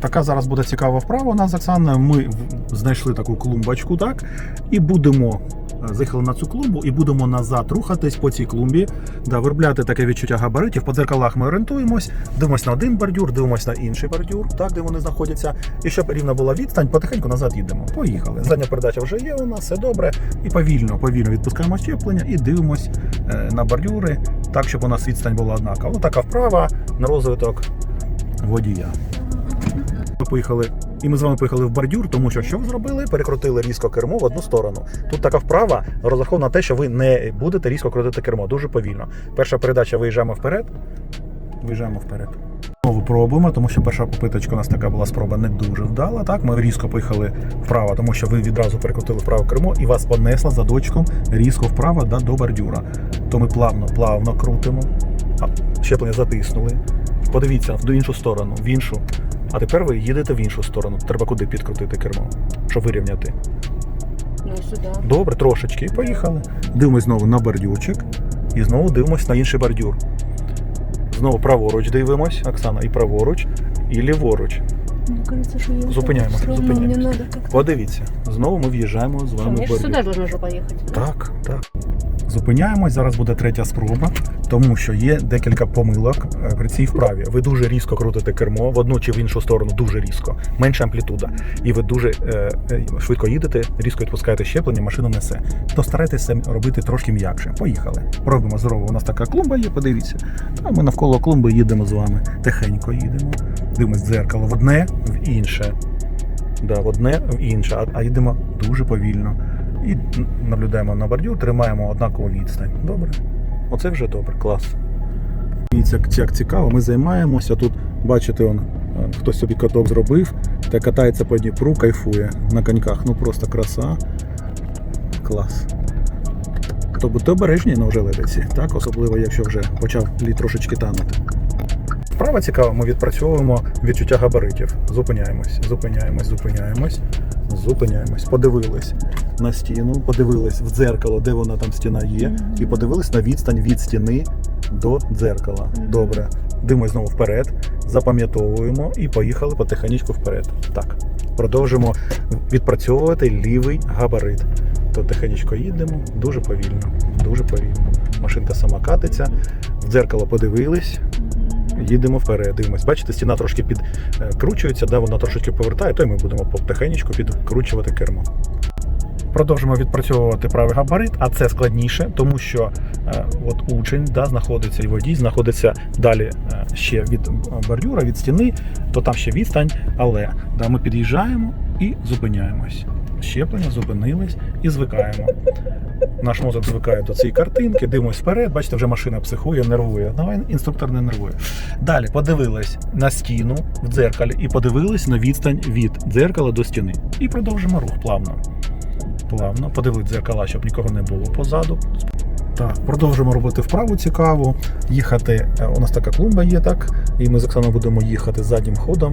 така зараз буде цікава вправа у нас з. Ми знайшли таку клумбочку, так? І будемо. е, Заїхали на цю клумбу і будемо назад рухатись по цій клумбі, да, виробляти таке відчуття габаритів. По дзеркалах ми орієнтуємось, дивимось на один бордюр, дивимось на інший бордюр, так, де вони знаходяться. І щоб рівна була відстань, потихеньку назад їдемо. Поїхали. Задня передача вже є у нас, все добре. І повільно, повільно відпускаємо щеплення і дивимось е, на бордюри, так, щоб у нас відстань була однакова. Ну, така вправа на розвиток водія. Поїхали, і ми з вами поїхали в бордюр, тому що що ви зробили? Перекрутили різко кермо в одну сторону. Тут така вправа розрахована на те, що ви не будете різко крутити кермо, дуже повільно. Перша передача виїжджаємо вперед. Виїжджаємо вперед. Знову пробуємо, тому що перша попиточка у нас така була спроба не дуже вдала. Так, ми різко поїхали вправо, тому що ви відразу перекрутили вправо кермо і вас понесло задочком різко вправо да, до бордюра. То ми плавно, плавно крутимо, а щеплення затиснули. Подивіться в іншу сторону, в іншу. А тепер ви їдете в іншу сторону. Треба куди підкрутити кермо, щоб вирівняти. Ну, сюди. Добре, трошечки. Поїхали. Дивимось знову на бордюрчик. І знову дивимось на інший бордюр. Знову праворуч дивимось, Оксана, і праворуч, і ліворуч. Мне кажется, что я Зупиняємо, Все равно зупиняємось. надо как-то. Подивіться. Знову ми в'їжджаємо з вами в же бордюр. сюда должно же поехать. Так, так. Зупиняємось. Зараз буде третя спроба, тому що є декілька помилок е, при цій вправі. Ви дуже різко крутите кермо в одну чи в іншу сторону, дуже різко, менша амплітуда. І ви дуже е, е, швидко їдете, різко відпускаєте щеплення, машина несе. То старайтеся робити трошки м'якше. Поїхали. Робимо здорово. У нас така клумба є, подивіться. А ми навколо клумби їдемо з вами. Тихенько їдемо. Дивимось дзеркало в одне, в інше. Да, в одне, в інше, а, а їдемо дуже повільно. І наблюдаємо на бордюр, тримаємо однакову відстань. Добре. Оце вже добре, клас. Дивіться, як- цікаво, ми займаємося. Тут, бачите, он, е, хтось собі каток зробив та катається по Дніпру, кайфує на коньках. Ну просто краса. Клас. То будьте обережні на ожеледиці, так? Особливо, якщо вже почав лід трошечки танути. Справа цікава, ми відпрацьовуємо відчуття габаритів. Зупиняємось, зупиняємось, зупиняємось, зупиняємось. Подивились на стіну, подивились в дзеркало, де вона там стіна є, і подивились на відстань від стіни до дзеркала. Добре. Дивимось знову вперед, запам'ятовуємо і поїхали потихеньку вперед. Так. Продовжимо відпрацьовувати лівий габарит. То тихенько їдемо, дуже повільно, дуже повільно. Машинка сама катиться, в дзеркало подивились, їдемо вперед, дивимось. Бачите, стіна трошки підкручується, да, вона трошки повертає, то й ми будемо потихеньку підкручувати кермо. Продовжимо відпрацьовувати правий габарит, а це складніше, тому що е, от учень да, знаходиться і водій знаходиться далі е, ще від е, бордюра, від стіни, то там ще відстань, але да, ми під'їжджаємо і зупиняємось. Щеплення, зупинились і звикаємо. Наш мозок звикає до цієї картинки, дивимось вперед, бачите, вже машина психує, нервує. Давай інструктор не нервує. Далі подивились на стіну в дзеркалі і подивились на відстань від дзеркала до стіни. І продовжимо рух плавно. Плавно. Подивились дзеркала, щоб нікого не було позаду. Так, продовжимо робити вправу цікаву. Їхати. е, У нас така клумба є, так? І ми з Оксаною будемо їхати заднім ходом,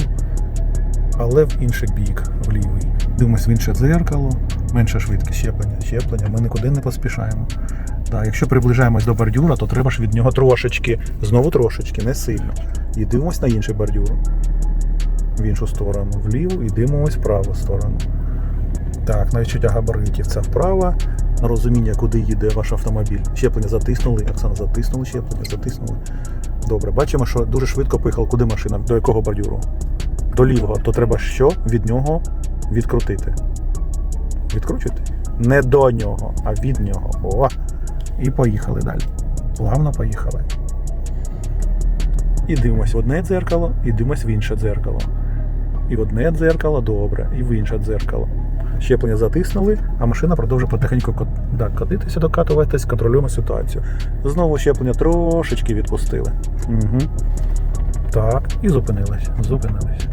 але в інший бік, в лівий. Дивимось в інше дзеркало, менша швидкість щеплення, щеплення. Ми нікуди не поспішаємо. Так, якщо приближаємось до бордюра, то треба ж від нього трошечки, знову трошечки, не сильно. І дивимось на інший бордюр. В іншу сторону, вліву і дивимось в праву сторону. Так, на відчуття габаритів це вправа. На розуміння, куди їде ваш автомобіль. Щеплення затиснули. Оксана затиснули щеплення, затиснули. Добре, бачимо, що дуже швидко поїхала. Куди машина? До якого бордюру? До лівого. То треба що від нього відкрутити? Відкручуйте? Не до нього, а від нього. О! І поїхали далі. Плавно поїхали. І дивимось в одне дзеркало, і дивимось в інше дзеркало. І в одне дзеркало добре, і в інше дзеркало. Щеплення затиснули, а машина продовжує потихеньку катитися, докатуватись, контролюємо ситуацію. Знову щеплення трошечки відпустили. Угу. Так, і зупинились. Зупинились.